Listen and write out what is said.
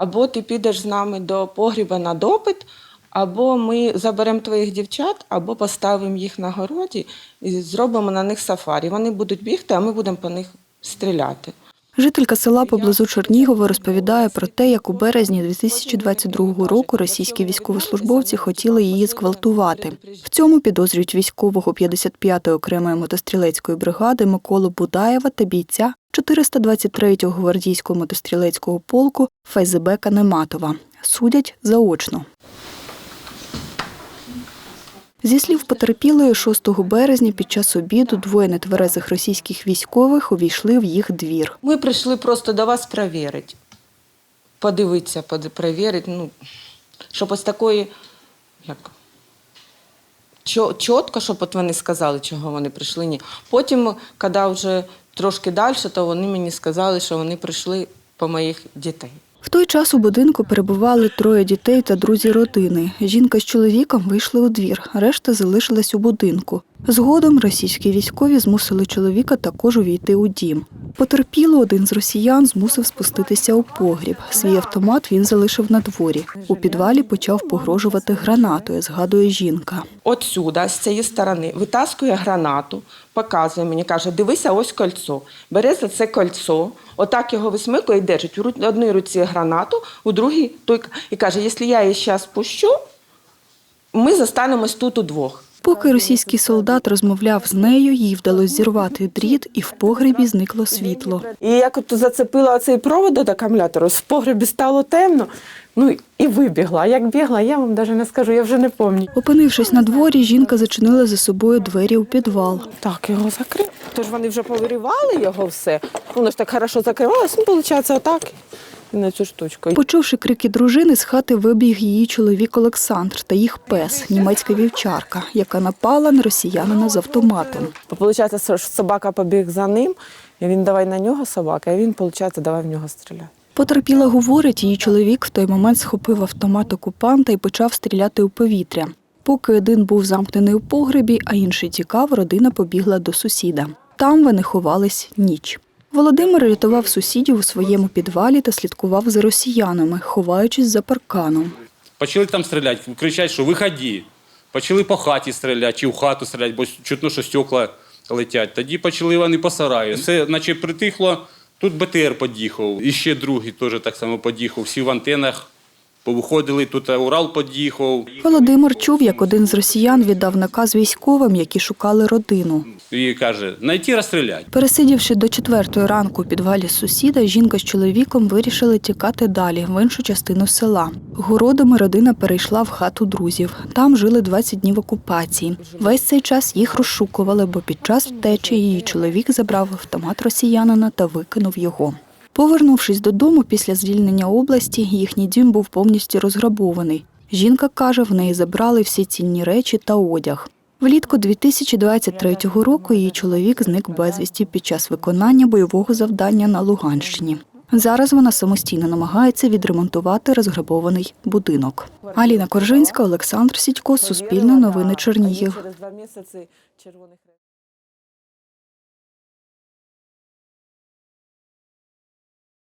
Або ти підеш з нами до погріба на допит, або ми заберемо твоїх дівчат, або поставимо їх на городі і зробимо на них сафарі. Вони будуть бігти, а ми будемо по них стріляти. Жителька села поблизу Чернігова розповідає про те, як у березні 2022 року російські військовослужбовці хотіли її зґвалтувати. В цьому підозрюють військового 55-ї окремої мотострілецької бригади Миколу Будаєва та бійця 423-го гвардійського мотострілецького полку Файзебека Нематова. Судять заочно. Зі слів потерпілої, 6 березня під час обіду двоє нетверезих російських військових увійшли в їх двір. Ми прийшли просто до вас перевірити. Подивитися, перевірити, ну, щоб ось такої, як, чітко, щоб от вони сказали, чого вони прийшли. Ні. Потім, коли вже трошки далі, то вони мені сказали, що вони прийшли по моїх дітей. В той час у будинку перебували троє дітей та друзі родини. Жінка з чоловіком вийшли у двір, решта залишилась у будинку. Згодом російські військові змусили чоловіка також увійти у дім. Потерпіло один з росіян змусив спуститися у погріб. Свій автомат він залишив на дворі. У підвалі почав погрожувати гранатою, згадує жінка. Отсюда, з цієї сторони, витаскує гранату, показує мені, каже, дивися, ось кольцо. Бере за це кольцо, отак його висмикує і держить. У одній руці гранату, у другій той і каже, якщо я її зараз пущу, ми застанемось тут удвох. Поки російський солдат розмовляв з нею, їй вдалося зірвати дріт, і в погребі зникло світло. І як от зацепила цей провод до акумулятора, в погребі стало темно, ну і вибігла. Як бігла, я вам навіть не скажу, я вже не пам'ятаю. Опинившись на дворі, жінка зачинила за собою двері у підвал. Так, його закрив. Тож вони вже повиривали його все. Воно ж так хорошо закривалось, ну, виходить, отак. На цю штучку. Почувши крики дружини, з хати вибіг її чоловік Олександр та їх пес, німецька вівчарка, яка напала на росіянина з автоматом. Виходить, що собака побіг за ним, і він давай на нього собака, і він, виходить, давай в нього стріляти. Потерпіла говорить, її чоловік в той момент схопив автомат окупанта і почав стріляти у повітря. Поки один був замкнений у погребі, а інший тікав, родина побігла до сусіда. Там вони ховались ніч. Володимир рятував сусідів у своєму підвалі та слідкував за росіянами, ховаючись за парканом. Почали там стріляти, кричать, що виході. Почали по хаті стріляти чи в хату стріляти, бо чутно, що стекла летять. Тоді почали вони по сараю. Все, наче притихло, тут БТР під'їхав. І ще другий теж так само під'їхав. Всі в антенах повиходили, тут Урал під'їхав. Володимир чув, як один з росіян віддав наказ військовим, які шукали родину. І каже, найти розстріляти. Пересидівши до четвертої ранку у підвалі сусіда, жінка з чоловіком вирішили тікати далі, в іншу частину села. Городами родина перейшла в хату друзів. Там жили 20 днів окупації. Весь цей час їх розшукували, бо під час втечі її чоловік забрав автомат росіянина та викинув його. Повернувшись додому після звільнення області, їхній дім був повністю розграбований. Жінка каже, в неї забрали всі цінні речі та одяг. Влітку 2023 року її чоловік зник безвісті під час виконання бойового завдання на Луганщині. Зараз вона самостійно намагається відремонтувати розграбований будинок. Аліна Коржинська, Олександр Сідько, Суспільне новини Чернігів.